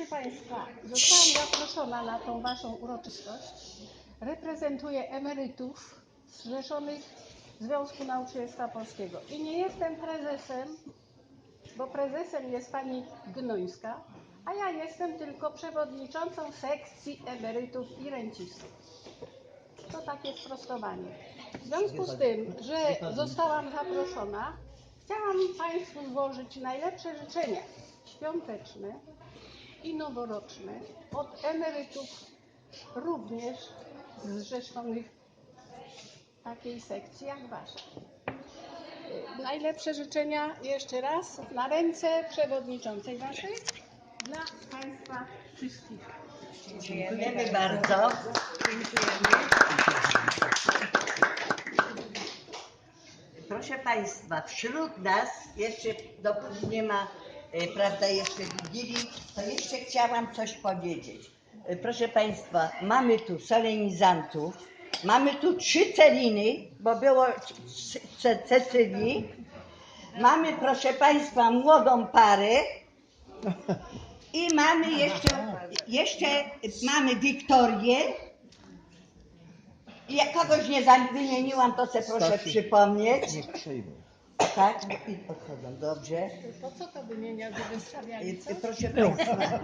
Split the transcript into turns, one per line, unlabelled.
Proszę Państwa, zostałam zaproszona na tą Waszą uroczystość. Reprezentuję emerytów zrzeszonych w Związku Nauczycielstwa Polskiego. I nie jestem prezesem, bo prezesem jest pani Gnońska, a ja jestem tylko przewodniczącą sekcji emerytów i rencistów. To takie sprostowanie. W związku z tym, że zostałam zaproszona, chciałam Państwu złożyć najlepsze życzenia świąteczne i noworoczne od emerytów również zrzeszonych w takiej sekcji jak Wasza. Y, Najlepsze życzenia jeszcze raz na ręce przewodniczącej Waszej dla Państwa wszystkich.
Dziękujemy bardzo. Proszę Państwa, wśród nas jeszcze, dopóki nie ma, prawda, jeszcze Wigilii, to jeszcze chciałam coś powiedzieć. E, Proszę Państwa, mamy tu solenizantów, mamy tu trzy celiny, bo było Cecylii, mamy, proszę Państwa, młodą parę, i mamy jeszcze, jeszcze mamy Wiktorię. I Jak kogoś nie wymieniłam, to se proszę przypomnieć. Tak, i odchodzą, dobrze.
Po co to wymienia, że wystawiali?
I,
Co?
i proszę Państwa,